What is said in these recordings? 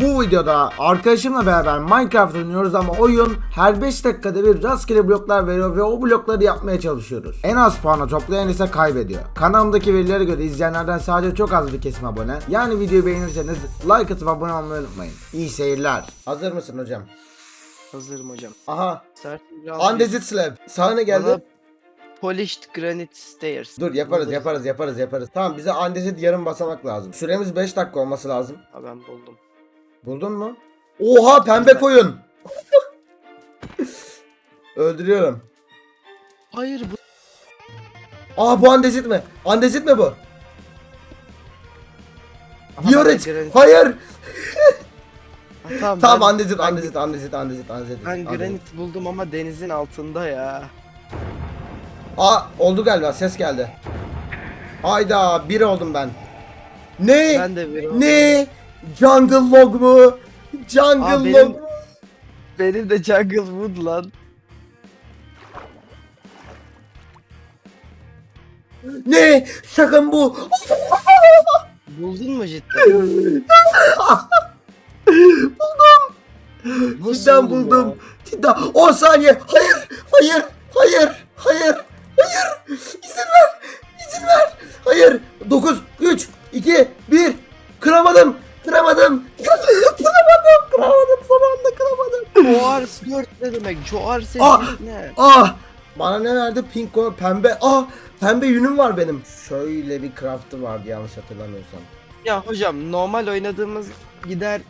Bu videoda arkadaşımla beraber Minecraft oynuyoruz ama oyun her 5 dakikada bir rastgele bloklar veriyor ve o blokları yapmaya çalışıyoruz. En az puanı toplayan ise kaybediyor. Kanalımdaki verilere göre izleyenlerden sadece çok az bir kesim abone. Yani videoyu beğenirseniz like atıp abone olmayı unutmayın. İyi seyirler. Hazır mısın hocam? Hazırım hocam. Aha. Andesite Slab. Sahne geldi. Bana Polished Granite Stairs. Dur yaparız yaparız yaparız yaparız. Tamam bize andezit yarım basamak lazım. Süremiz 5 dakika olması lazım. Ha ben buldum. Buldun mu? Oha pembe koyun. Öldürüyorum. Hayır bu. Aa bu andezit mi? Andezit mi bu? Granit- Hayır. Ha, tamam, Tamam ben, andezit ben- andezit andezit andezit andezit. Ben andezit. granit buldum ama denizin altında ya. Aa oldu galiba ses geldi. Hayda bir oldum ben. Ne? Ben de bir Ne? Jungle log mu? Jungle Aa, log benim- mu? Benim de Jungle Wood lan. Ne? Sakın bu. Buldun mu cidden? buldum. Nasıl Cidden buldun buldum. Cidden 10 saniye. Hayır. Hayır. Hayır. Hayır. Hayır. İzin ver. İzin ver. Hayır. 9 3 2 1 Kıramadım. Kıramadım. Kıramadım. Kıramadım. Son anda kıramadım. Joars 4 ne demek? Joars Ah! ne? Ah! Bana ne verdi? Pink o pembe. Ah! Pembe yünüm var benim. Şöyle bir craft'ı vardı yanlış hatırlamıyorsam. Ya hocam normal oynadığımız gider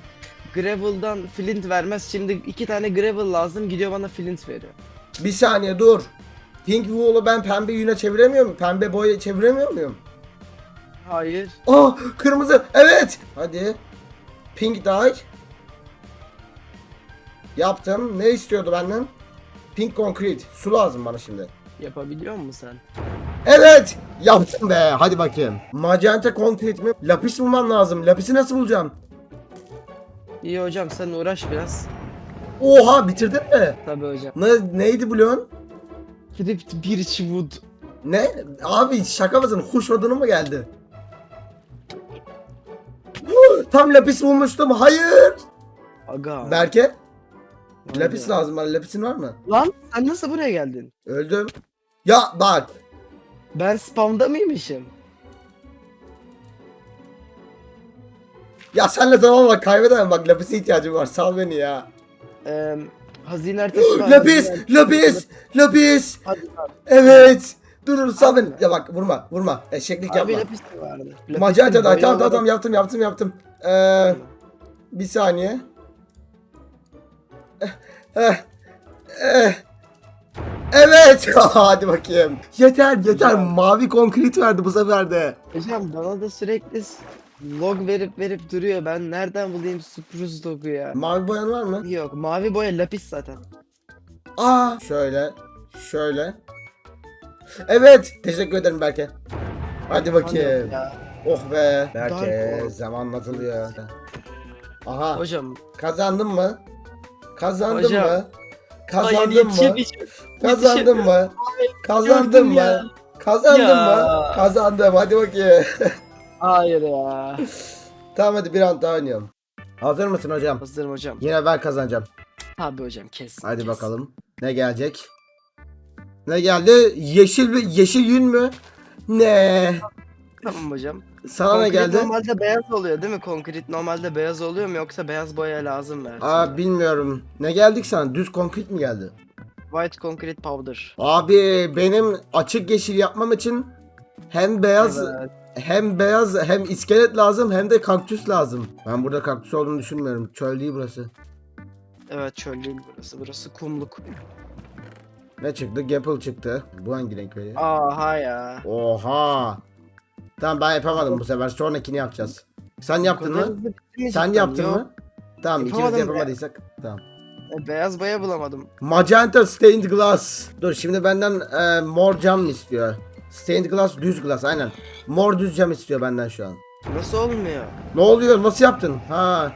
Gravel'dan flint vermez. Şimdi iki tane gravel lazım gidiyor bana flint veriyor. Bir saniye dur. Pink wool'u ben pembe yüne çeviremiyor muyum? Pembe boya çeviremiyor muyum? Hayır. Ah! Kırmızı. Evet. Hadi. Pink dye. Yaptım. Ne istiyordu benden? Pink concrete. Su lazım bana şimdi. Yapabiliyor musun sen? Evet. Yaptım be. Hadi bakayım. Magenta concrete mi? Lapis bulmam lazım. Lapisi nasıl bulacağım? İyi hocam sen uğraş biraz. Oha bitirdin mi? Tabii hocam. Ne, neydi bloğun? Crypt Birch Wood. Ne? Abi şaka mısın? Kuş odunu mu geldi? Tam lapis bulmuştum. Hayır. Aga. Berke, Vay lapis lazım bana. Lapisin var mı? Lan sen nasıl buraya geldin? Öldüm. Ya bak. Ben spamda mıymışım? Ya senle zaman bak kaybedemem bak lapise ihtiyacım var. Sal beni ya. Ee, hazine haritası var. lapis, lapis, lapis. Hadi. Evet. Dur dur sal beni. Ya bak vurma, vurma. Eşeklik Abi yapma. lapis de vardı. Lapisin Magenta da tamam tamam tamam yaptım yaptım yaptım. Ee, bir saniye. Evet. Hadi bakayım. Yeter yeter. Güzel. Mavi konkrit verdi bu sefer de. Hocam bana da sürekli log verip verip duruyor. Ben nereden bulayım spruce logu ya? Mavi boyan var mı? Yok mavi boya lapis zaten. Aa şöyle. Şöyle. Evet. Teşekkür ederim Berke. Hadi bakayım. Ya. Oh be. Dark Berke Oak. zaman atılıyor. Aha. Hocam. Kazandın mı? Kazandın Hocam. mı? Kazandın mı? Kazandın mı? Kazandın mı? Kazandın mı? Kazandım. Hadi bakayım. Hayır ya. tamam hadi bir an daha oynayalım. Hazır mısın hocam? Hazırım hocam. Yine ben kazanacağım. Tabii hocam kesin. Hadi kesin. bakalım. Ne gelecek? Ne geldi? Yeşil bir yeşil yün mü? Ne? Tamam hocam. Sana ne Konkrit geldi? normalde beyaz oluyor değil mi? Konkrit normalde beyaz oluyor mu yoksa beyaz boya lazım mı? Aa bilmiyorum. Ne geldik sana? Düz konkrit mi geldi? White concrete powder. Abi benim açık yeşil yapmam için hem beyaz Evet. hem beyaz hem iskelet lazım hem de kaktüs lazım. Ben burada kaktüs olduğunu düşünmüyorum. Çöl değil burası. Evet çöl değil burası. Burası kumluk. Ne çıktı? Gapple çıktı. Bu hangi renk öyle? Aha ya. Oha. Tamam ben yapamadım bu sefer. Sonrakini yapacağız. Sen yaptın mı? mi Sen yaptın mı? Tamam ikimiz de Yapamadım be. yapamadıysak. Tamam. E, Beyaz boya bulamadım. Magenta stained glass. Dur şimdi benden e, mor cam istiyor? Stained glass düz glass aynen. Mor düz cam istiyor benden şu an. Nasıl olmuyor? Ne oluyor? Nasıl yaptın? Ha,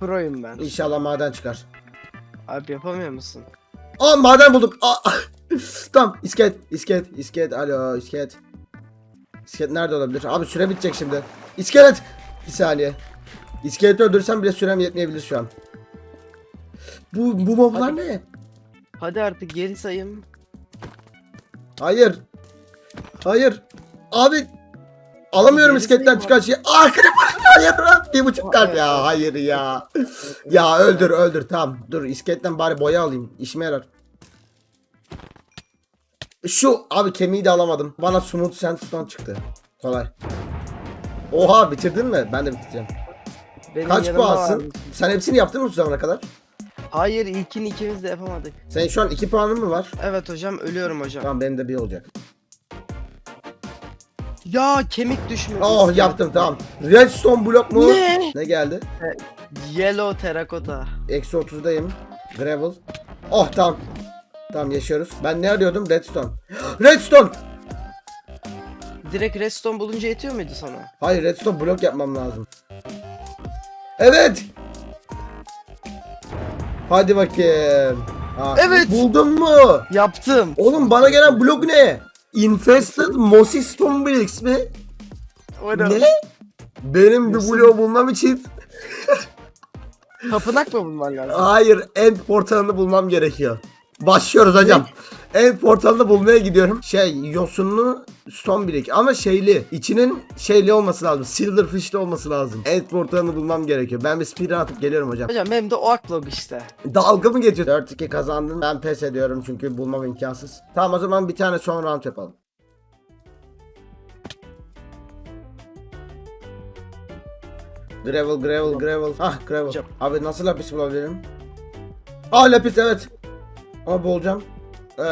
Proyum ben. inşallah maden çıkar. Abi yapamıyor musun? Aa maden buldum. Aa, tamam iskelet, iskelet, iskelet. Alo iskelet. İskelet nerede olabilir? Abi süre bitecek şimdi. İskelet. Bir saniye. İskeleti öldürsem bile sürem yetmeyebilir şu an. Bu, bu moblar Hadi. ne? Hadi artık geri sayım. Hayır. Hayır. Abi. Alamıyorum Gerisi iskeletten yok. çıkan şeyi. Aa creeper. Hayır lan. Bir buçuk kalp ya. Hayır ya. ya öldür öldür tamam. Dur iskeletten bari boya alayım. İşime yarar. Şu abi kemiği de alamadım. Bana smooth sandstone çıktı. Kolay. Oha bitirdin mi? Ben de bitireceğim. Benim Kaç yanımda puansın? varmış. Sen hepsini yaptın mı şu zamana kadar? Hayır ilkini ikimiz de yapamadık. Senin şu an 2 puanın mı var? Evet hocam ölüyorum hocam. Tamam benim de bir olacak. Ya kemik düşmedi. Oh yaptım tamam. Redstone blok mu? Ne? Ne geldi? Yellow terrakota. Eksi 30'dayım. Gravel. Oh tamam. Tamam yaşıyoruz. Ben ne arıyordum? Redstone. Redstone! Direkt redstone bulunca yetiyor muydu sana? Hayır redstone blok yapmam lazım. Evet. Hadi bakayım. Ha, Evet. Buldun mu? Yaptım. Oğlum bana gelen blok ne? Infested Mossy Stone Bricks mi? O Ne? Benim bir bloğu bulmam için Tapınak mı bulman lazım? Hayır, end portalını bulmam gerekiyor. Başlıyoruz hocam. End portalını bulmaya gidiyorum. Şey, yosunlu stone brick ama şeyli. içinin şeyli olması lazım. Silverfish'li olması lazım. End portalını bulmam gerekiyor. Ben bir speedrun atıp geliyorum hocam. Hocam benim de oak log işte. Dalga mı geçiyor? 4-2 kazandın. Ben pes ediyorum çünkü bulmam imkansız. Tamam o zaman bir tane son round yapalım. Gravel, gravel, gravel. Ah gravel. Hocam. Abi nasıl lapis bulabilirim? Ah lapis evet. Ama bulacağım. Ee...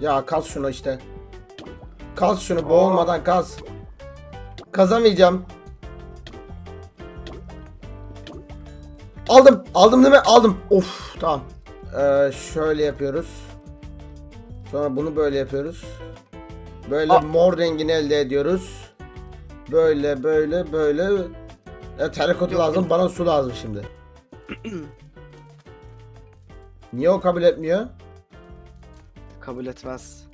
Ya kaz şunu işte. Kaz şunu boğulmadan kaz. Kazamayacağım. Aldım. Aldım değil mi? Aldım. Of tamam. Ee, şöyle yapıyoruz. Sonra bunu böyle yapıyoruz. Böyle Aa. mor rengini elde ediyoruz. Böyle böyle böyle. Ya terrakotu Yok, lazım. Bana su lazım şimdi. Niye o kabul etmiyor? Kabul etmez.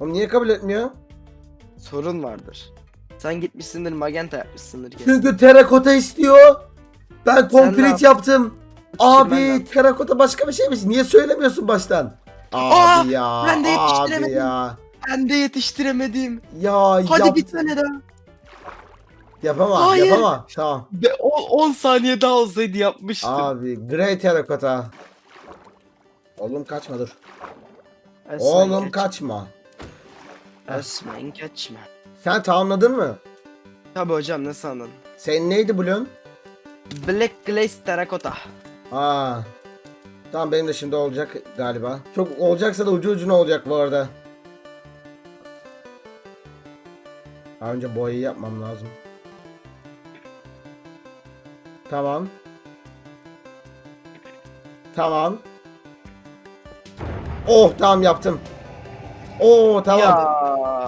Oğlum niye kabul etmiyor? Sorun vardır. Sen gitmişsindir magenta yapmışsındır kesin. Çünkü terakota istiyor. Ben ne yaptın? yaptım. ben Abi yaptım? terakota başka bir şeymiş. Niye söylemiyorsun baştan? Abi Aa, ya. ben de abi yetiştiremedim. ya. Ben de yetiştiremedim. Ya Hadi yap. bir tane daha. Yapamam, Hayır. yapamam. Tamam. Be, o 10 saniye daha olsaydı yapmıştım. Abi grey terakota. Oğlum kaçma dur. Esmen Oğlum kaç- kaçma. Esmen kaçma. Sen tamamladın mı? Tabi hocam ne sandın? Senin neydi bloğun? Black Glaze Terracotta. Aa. Tamam benim de şimdi olacak galiba. Çok olacaksa da ucu ucuna olacak bu arada. Daha önce boyayı yapmam lazım. Tamam. Tamam. Oh tamam yaptım. Oo tamam. Ya.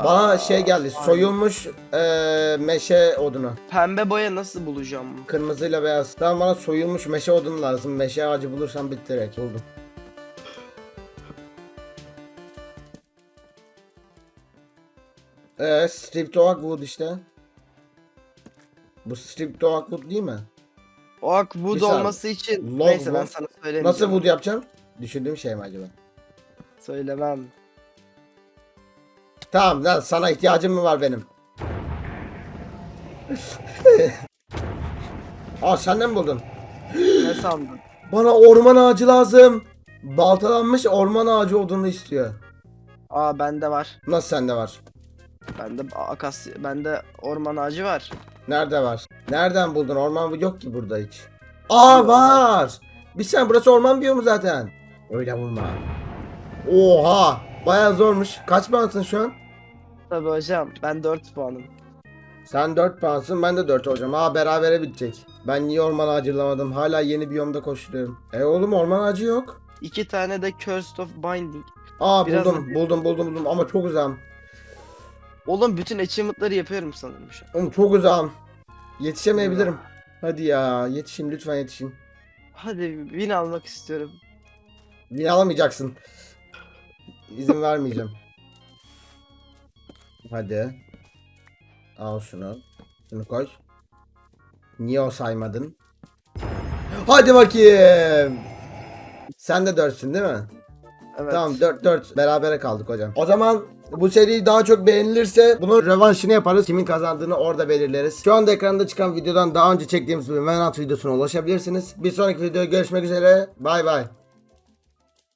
Bana şey geldi. Soyulmuş eee, meşe odunu. Pembe boya nasıl bulacağım? Kırmızıyla beyaz. Tamam bana soyulmuş meşe odunu lazım. Meşe ağacı bulursam bitti direkt. Buldum. Ee, strip oak wood işte. Bu strip oak wood değil mi? Oak Bir wood saniye. olması için Log neyse ben sana söylemeyeceğim. Nasıl wood yapacağım? Düşündüğüm şey mi acaba? Söylemem. Tamam lan sana ihtiyacım mı var benim? Aa sen de mi buldun? Ne sandın? Bana orman ağacı lazım. Baltalanmış orman ağacı odunu istiyor. Aa bende var. Nasıl sende var? Bende akas bende orman ağacı var. Nerede var? Nereden buldun? Orman yok ki burada hiç. Aa var. Bir sen burası orman biyomu zaten. Öyle vurma. Oha. Baya zormuş. Kaç puansın şu an? Tabi hocam ben 4 puanım. Sen 4 puansın ben de 4 olacağım. Aa berabere bitecek. Ben niye orman ağacılamadım? Hala yeni biyomda koşturuyorum. E oğlum orman ağacı yok. İki tane de Cursed of Binding. Aa Biraz buldum, buldum buldum buldum ama çok uzağım. Oğlum bütün achievement'ları yapıyorum sanırım şu an. Oğlum çok uzağım. Yetişemeyebilirim. Hadi ya yetişin lütfen yetişin. Hadi win almak istiyorum. Beni alamayacaksın. İzin vermeyeceğim. Hadi. Al şunu. Şunu koy. Niye o saymadın? Hadi bakayım. Sen de dörtsün değil mi? Evet. Tamam 4-4 berabere kaldık hocam. O zaman bu seri daha çok beğenilirse bunun rövanşını yaparız. Kimin kazandığını orada belirleriz. Şu anda ekranda çıkan videodan daha önce çektiğimiz bir Manhunt videosuna ulaşabilirsiniz. Bir sonraki videoda görüşmek üzere. Bay bay.